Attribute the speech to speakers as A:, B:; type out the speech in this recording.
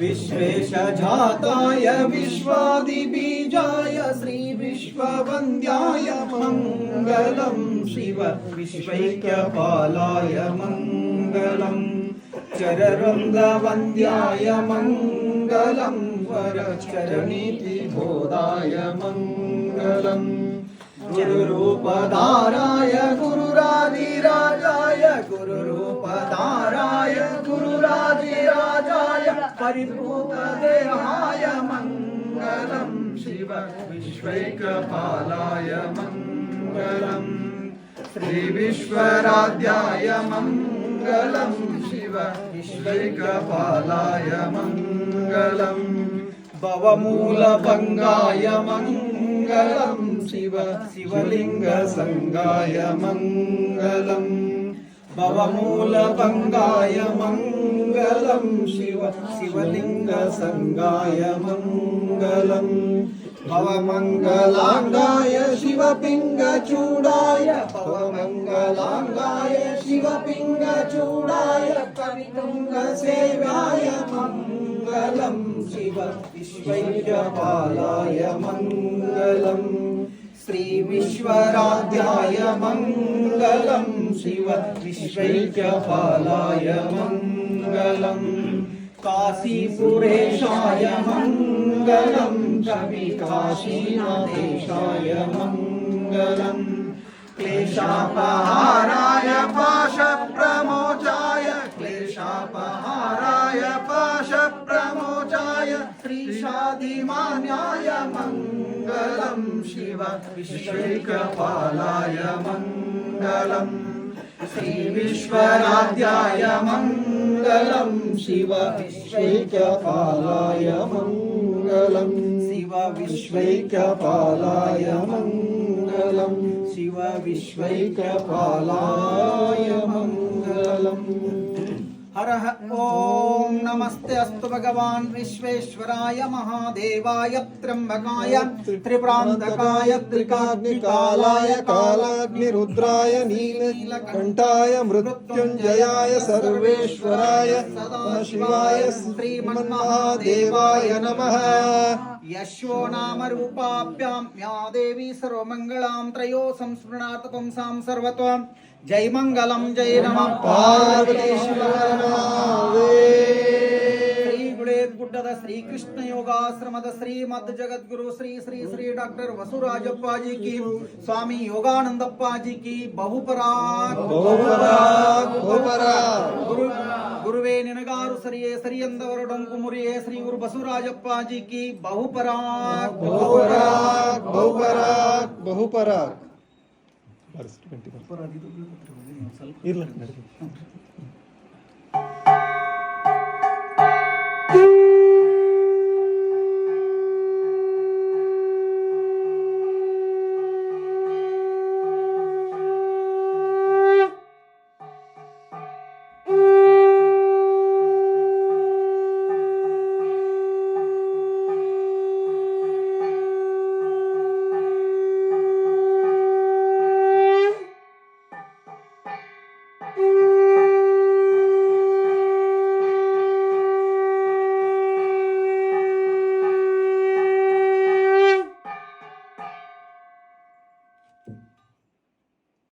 A: विश्वेशजाताय विश्वादिबीजाय श्रीविश्ववन्द्याय मङ्गलं शिव विश्वैक्यपालाय मङ्गलम् चररङ्गवन्द्याय मङ्गलं वरचरणीतिबोधाय मङ्गलम् गुरुरूपधाराय गुरुरादिराजाय गुरुरूपधाराय गुरुरादिराजाय परिभूतदेहाय मङ्गलं शिव विश्वैकपालाय मङ्गलम् श्रीविश्वराध्याय मङ्गलं शिव विश्वैकपालाय मङ्गलम् भवमूलभङ्गाय मङ्गलं शिव शिवलिङ्गसङ्गाय मङ्गलम् भवमूलभङ्गाय मङ्गलं शिव शिवलिङ्गसङ्गाय मङ्गलम् भवमङ्गलाङ्गाय शिवपिङ्गचूडाय भवमङ्गलाङ्गाय शिवपिङ्गचूडाय कवितुङ्गसेव्याय मङ्गलं शिव विश्वैकपालाय मङ्गलम् श्रीविश्वराध्याय मङ्गलं शिव विश्वैकपालाय मङ्गलम् काशीपुरेशाय मङ्गलं कवि काशीनाथेशाय मङ्गलम्। क्लेशापहाराय पाशप्रमोचाय। क्लेशापहाराय पाशप्रमोचाय। श्रीशादिमान्याय मङ्गलं शिव विश्वैकपालाय मङ्गलम्। श्रीविश्वराध्याय మంగళం. శివ విశ్వైక్యపాలాయ మంగళం. శివ విశ్వైక్యపాలాయ మంగళం. శివ విశ్వైక్యపాలాయ మంగళం. हरः ॐ नमस्ते अस्तु भगवान् विश्वेश्वराय महादेवाय त्र्यम्बकाय त्रिप्रान्तकाय
B: त्रिकाग्निकालाय कालाग्निरुद्राय नीलकण्ठाय मृत्युञ्जयाय सर्वेश्वराय शिवाय श्रीमन्महादेवाय नमः।
A: यशो नाम रूपाभ्यां या देवी सर्वमङ्गलां त्रयो संस्मृणात् पुंसां सर्वत्वं జయమంగళం జయ నమ శ్రీ గుడేద్ గుడ్డద శ్రీకృష్ణ యోగాశ్రమద శ్రీమద్ జగద్గురు శ్రీ శ్రీ శ్రీ డాక్టర్ వసురాజప్పాజీకి స్వామి యోగానందప్పాజీకి
B: బహుపరా గురు
A: గురువే నినగారు సరియే సరియందవరుడం కుమురియే శ్రీ గురు బసురాజప్పాజీకి బహుపరా బహుపరా బహుపరా బహుపరా
B: ಬಾರಿಸ್ಬಿಟ್ಟು ಟ್ವೆಂಟಿ ಬರ್ತಾರೆ ಇರಲಿ ನಡೀತೀನಿ